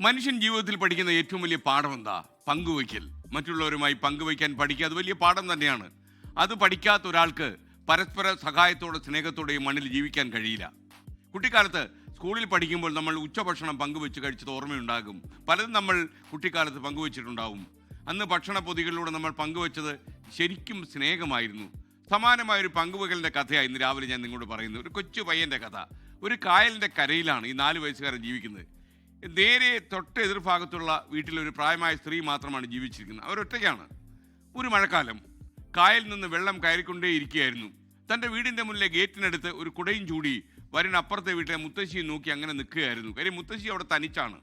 മനുഷ്യൻ ജീവിതത്തിൽ പഠിക്കുന്ന ഏറ്റവും വലിയ പാഠം എന്താ പങ്കുവയ്ക്കൽ. മറ്റുള്ളവരുമായി പങ്കുവയ്ക്കാൻ പഠിക്കുക അത് വലിയ പാഠം തന്നെയാണ്. അത് പഠിക്കാത്ത ഒരാൾക്ക് പരസ്പര സഹായത്തോടെ സ്നേഹത്തോടെ മണ്ണിൽ ജീവിക്കാൻ കഴിയില്ല. കുട്ടിക്കാലത്ത് സ്കൂളിൽ പഠിക്കുമ്പോൾ നമ്മൾ ഉച്ചഭക്ഷണം പങ്കുവെച്ച് കഴിച്ചത് ഓർമ്മയുണ്ടാകും. പലതും നമ്മൾ കുട്ടിക്കാലത്ത് പങ്കുവച്ചിട്ടുണ്ടാവും. അന്ന് ഭക്ഷണ പൊതികളിലൂടെ നമ്മൾ പങ്കുവച്ചത് ശരിക്കും സ്നേഹമായിരുന്നു. സമാനമായ ഒരു പങ്കുവകലിന്റെ കഥയാണ് ഇന്ന് രാവിലെ ഞാൻ നിങ്ങളോട് പറയുന്നത്. ഒരു കൊച്ചു പയ്യന്റെ കഥ. ഒരു കായലിന്റെ കരയിലാണ് ഈ നാല് വയസ്സുകാരൻ ജീവിക്കുന്നത്. നേരെ തൊട്ട് എതിർഭാഗത്തുള്ള വീട്ടിലൊരു പ്രായമായ സ്ത്രീ മാത്രമാണ് ജീവിച്ചിരിക്കുന്നത്. അവരൊറ്റയ്ക്കാണ് ഒരു മഴക്കാലം. കായലിൽ നിന്ന് വെള്ളം കയറിക്കൊണ്ടേ ഇരിക്കുകയായിരുന്നു. തന്റെ വീടിന്റെ മുന്നിലെ ഗേറ്റിനടുത്ത് ഒരു കുടയും ചൂടി വരുന്ന അപ്പുറത്തെ വീട്ടിലെ മുത്തശ്ശിയെ നോക്കി അങ്ങനെ നിൽക്കുകയായിരുന്നു. കാര്യം മുത്തശ്ശി അവിടെ തനിച്ചാണ്.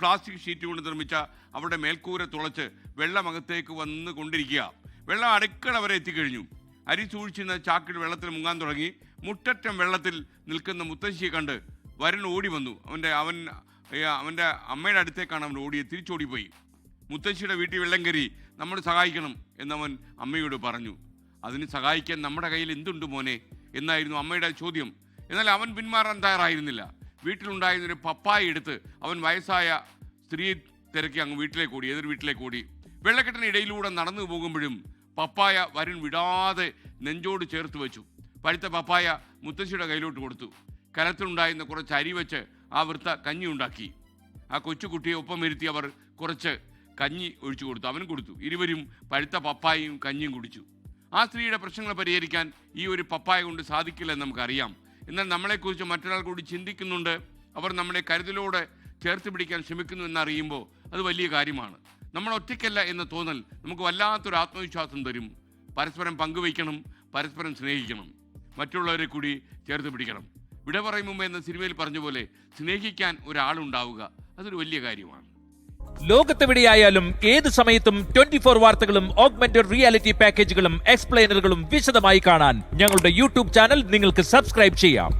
പ്ലാസ്റ്റിക് ഷീറ്റ് കൊണ്ട് നിർമ്മിച്ച അവിടെ മേൽക്കൂര തുളച്ച് വെള്ളം അകത്തേക്ക് വന്ന് കൊണ്ടിരിക്കുക. വെള്ളം അടുക്കള വരെ എത്തിക്കഴിഞ്ഞു. അരി സൂക്ഷിച്ചിരുന്ന ചാക്കിൽ വെള്ളത്തിൽ മുങ്ങാൻ തുടങ്ങി. മുട്ടറ്റം വെള്ളത്തിൽ നിൽക്കുന്ന മുത്തശ്ശിയെ കണ്ട് വരുൺ ഓടി വന്നു. അവന്റെ അവൻ അവന്റെ അമ്മയുടെ അടുത്തേക്കാണ് അവൻ ഓടിയത്. തിരിച്ചോടിപ്പോയി. മുത്തശ്ശിയുടെ വീട്ടിൽ വെള്ളം കയറി നമ്മൾ സഹായിക്കണം എന്നവൻ അമ്മയോട് പറഞ്ഞു. അതിന് സഹായിക്കാൻ നമ്മുടെ കയ്യിൽ എന്തുണ്ട് മോനെ? എന്നായിരുന്നു അമ്മയുടെ ചോദ്യം. എന്നാൽ അവൻ പിന്മാറാൻ തയ്യാറായിരുന്നില്ല. വീട്ടിലുണ്ടായിരുന്ന ഒരു പപ്പായ എടുത്ത് അവൻ വയസ്സായ സ്ത്രീയെ തിരക്കി അങ്ങ് വീട്ടിലേക്ക് ഓടി എതിർ വീട്ടിലേക്ക് ഓടി. വെള്ളക്കെട്ടിന് ഇടയിലൂടെ നടന്നു പോകുമ്പോഴും പപ്പായ വരുൺ വിടാതെ നെഞ്ചോട് ചേർത്ത് വെച്ചു. പഴുത്ത പപ്പായ മുത്തശ്ശിയുടെ കയ്യിലോട്ട് കൊടുത്തു. കലത്തിലുണ്ടായിരുന്ന കുറച്ച് അരി വെച്ച് ആ വൃത്ത കഞ്ഞി ഉണ്ടാക്കി. ആ കൊച്ചുകുട്ടിയെ ഒപ്പം വരുത്തി അവർ കുറച്ച് കഞ്ഞി ഒഴിച്ചു കൊടുത്തു. അവനും കൊടുത്തു. ഇരുവരും പഴുത്ത പപ്പായയും കഞ്ഞിയും കുടിച്ചു. ആ സ്ത്രീയുടെ പ്രശ്നങ്ങൾ പരിഹരിക്കാൻ ഈ ഒരു പപ്പായ കൊണ്ട് സാധിക്കില്ല എന്ന് നമുക്കറിയാം. എന്നാൽ നമ്മളെക്കുറിച്ച് മറ്റൊരാൾ കൂടി ചിന്തിക്കുന്നുണ്ട്. അവർ നമ്മുടെ കരുതലോടെ ചേർത്ത് പിടിക്കാൻ ശ്രമിക്കുന്നു എന്നറിയുമ്പോൾ അത് വലിയ കാര്യമാണ്. നമ്മൾ ഒറ്റയ്ക്കല്ല എന്ന തോന്നൽ നമുക്ക് വല്ലാത്തൊരു ആത്മവിശ്വാസം തരും. പരസ്പരം പങ്കുവയ്ക്കണം പരസ്പരം സ്നേഹിക്കണം. മറ്റുള്ളവരെ കൂടി ചേർത്ത് പിടിക്കണം. വിട പറയും മുമ്പ് എന്ന സിനിമയിൽ പറഞ്ഞ പോലെ സ്നേഹിക്കാൻ ഒരാളുണ്ടാവുക അതൊരു വലിയ കാര്യമാണ്. ലോകത്തെവിടെയായാലും ഏത് സമയത്തും ട്വന്റി ഫോർ വാർത്തകളും ഓഗ്മെന്റഡ് റിയാലിറ്റി പാക്കേജുകളും എക്സ്പ്ലെയിനറുകളും വിശദമായി കാണാൻ ഞങ്ങളുടെ യൂട്യൂബ് ചാനൽ നിങ്ങൾക്ക് സബ്സ്ക്രൈബ് ചെയ്യാം.